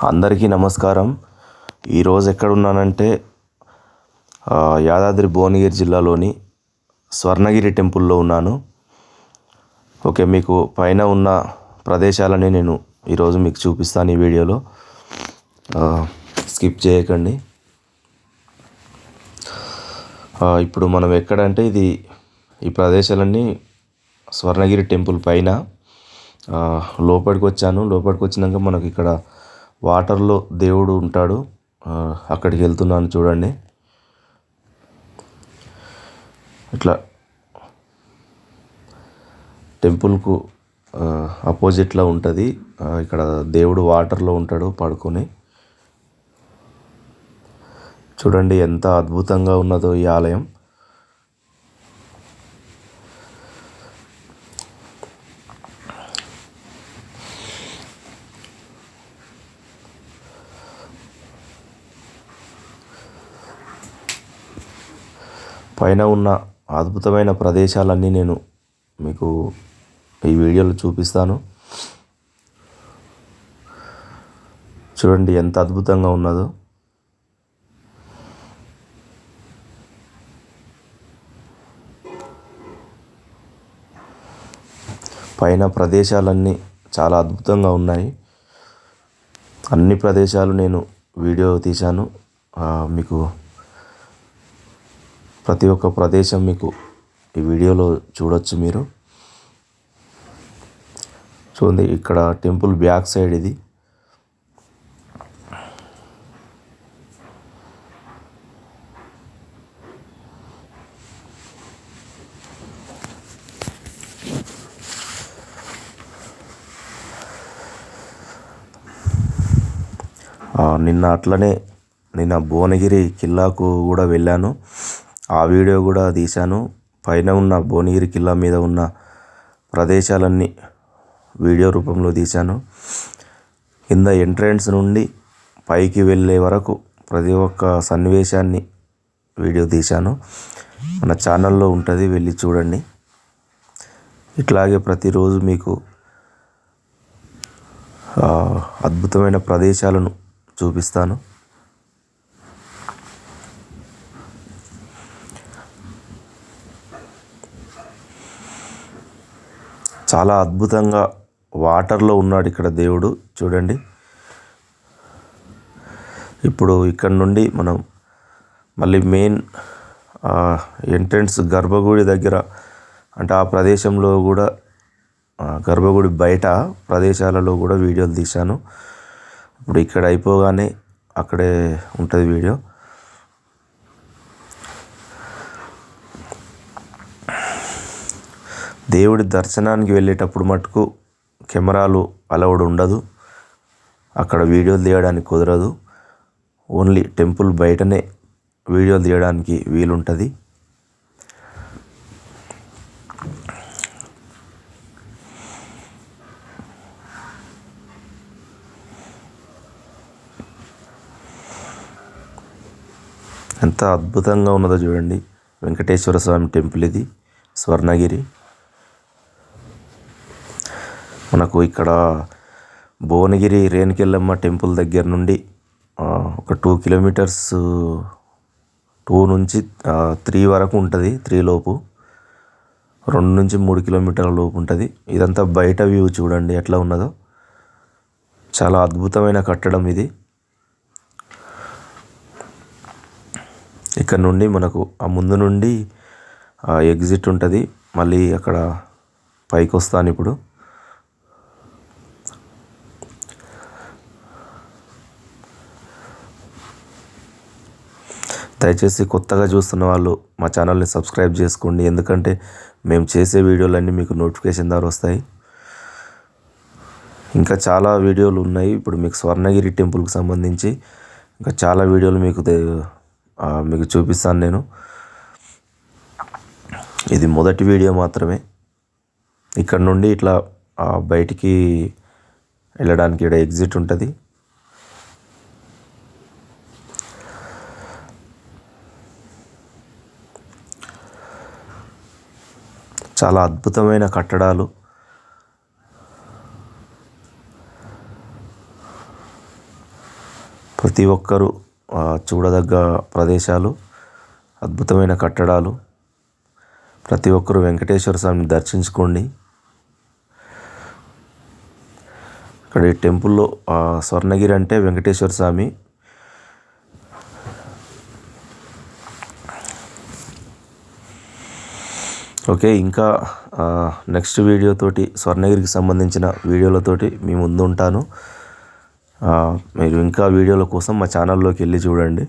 అందరికీ నమస్కారం. ఈరోజు ఎక్కడున్నానంటే యాదాద్రి భువనగిరి జిల్లాలోని స్వర్ణగిరి టెంపుల్లో ఉన్నాను. ఓకే మీకు పైన ఉన్న ప్రదేశాలని నేను ఈరోజు మీకు చూపిస్తాను ఈ వీడియోలో. స్కిప్ చేయకండి. ఇప్పుడు మనం ఎక్కడంటే ఇది ఈ ప్రదేశాలన్నీ స్వర్ణగిరి టెంపుల్ పైన లోపలికి వచ్చాను లోపలికి వచ్చినాక మనకి ఇక్కడ వాటర్లో దేవుడు ఉంటాడు. అక్కడికి వెళ్తున్నాను చూడండి. ఇట్లా టెంపుల్కు అపోజిట్లో ఉంటుంది. ఇక్కడ దేవుడు వాటర్లో ఉంటాడు పడుకొని. చూడండి ఎంత అద్భుతంగా ఉన్నదో ఈ ఆలయం. పైన ఉన్న అద్భుతమైన ప్రదేశాలన్నీ నేను మీకు ఈ వీడియోలో చూపిస్తాను. చూడండి ఎంత అద్భుతంగా ఉన్నదో. పైన ప్రదేశాలన్నీ చాలా అద్భుతంగా ఉన్నాయి. అన్ని ప్రదేశాలు నేను వీడియో తీశాను. మీకు ప్రతి ఒక్క ప్రదేశం మీకు ఈ వీడియోలో చూడొచ్చు మీరు. చూడండి ఇక్కడ టెంపుల్ బ్యాక్ సైడ్ ఇది. నిన్న అట్లనే నిన్న భువనగిరి కిల్లాకు కూడా వెళ్ళాను. ఆ వీడియో కూడా తీశాను. పైన ఉన్న భువనగిరి కిల్లా మీద ఉన్న ప్రదేశాలన్నీ వీడియో రూపంలో తీశాను. కింద ఎంట్రన్స్ నుండి పైకి వెళ్ళే వరకు ప్రతి ఒక్క సన్నివేశాన్ని వీడియో తీశాను. మన ఛానల్లో ఉంటుంది వెళ్ళి చూడండి. ఇట్లాగే ప్రతిరోజు మీకు అద్భుతమైన ప్రదేశాలను చూపిస్తాను. చాలా అద్భుతంగా వాటర్లో ఉన్నాడు ఇక్కడ దేవుడు. చూడండి. ఇప్పుడు ఇక్కడ నుండి మనం మళ్ళీ మెయిన్ ఎంట్రన్స్ గర్భగుడి దగ్గర అంటే ఆ ప్రదేశంలో కూడా గర్భగుడి బయట ప్రదేశాలలో కూడా వీడియోలు తీశాను. ఇప్పుడు ఇక్కడ అయిపోగానే అక్కడే ఉంటుంది వీడియో. దేవుడి దర్శనానికి వెళ్ళేటప్పుడు మటుకు కెమెరాలు అలౌడ్ ఉండదు. అక్కడ వీడియోలు తీయడానికి కుదరదు. ఓన్లీ టెంపుల్ బయటనే వీడియోలు తీయడానికి వీలుంటుంది. ఎంత అద్భుతంగా ఉన్నదో చూడండి. వెంకటేశ్వర స్వామి టెంపుల్ ఇది. స్వర్ణగిరి. మనకు ఇక్కడ భువనగిరి రేణుకెళ్ళమ్మ టెంపుల్ దగ్గర నుండి ఒక టూ కిలోమీటర్స్ టూ నుంచి త్రీ వరకు ఉంటుంది త్రీ లోపు. రెండు నుంచి మూడు కిలోమీటర్ల లోపు ఉంటుంది. ఇదంతా బయట వ్యూ చూడండి ఎట్లా ఉన్నదో. చాలా అద్భుతమైన కట్టడం ఇది. ఇక్కడ నుండి మనకు ఆ ముందు నుండి ఎగ్జిట్ ఉంటుంది. మళ్ళీ అక్కడ పైకి వస్తాను ఇప్పుడు. దయచేసి కొత్తగా చూస్తున్న వాళ్ళు మా ఛానల్ని సబ్స్క్రైబ్ చేసుకోండి. ఎందుకంటే మేము చేసే వీడియోలన్నీ మీకు నోటిఫికేషన్ ద్వారా వస్తాయి. ఇంకా చాలా వీడియోలు ఉన్నాయి. ఇప్పుడు మీకు స్వర్ణగిరి టెంపుల్కి సంబంధించి ఇంకా చాలా వీడియోలు మీకు మీకు చూపిస్తాను నేను. ఇది మొదటి వీడియో మాత్రమే. ఇక్కడ నుండి ఇట్లా బయటికి వెళ్ళడానికి ఇక్కడ ఎగ్జిట్ ఉంటుంది. చాలా అద్భుతమైన కట్టడాలు. ప్రతి ఒక్కరూ చూడదగ్గ ప్రదేశాలు అద్భుతమైన కట్టడాలు. ప్రతి ఒక్కరూ వెంకటేశ్వర స్వామిని దర్శించుకోండి. ఇక్కడ ఈ టెంపుల్లో స్వర్ణగిరి అంటే వెంకటేశ్వర స్వామి ఓకే ఇంకా నెక్స్ట్ వీడియోతోటి స్వర్ణగిరికి సంబంధించిన వీడియోలతోటి మీ ముందు ఉంటాను మీరు ఇంకా వీడియోల కోసం మా ఛానల్లోకి వెళ్ళి చూడండి.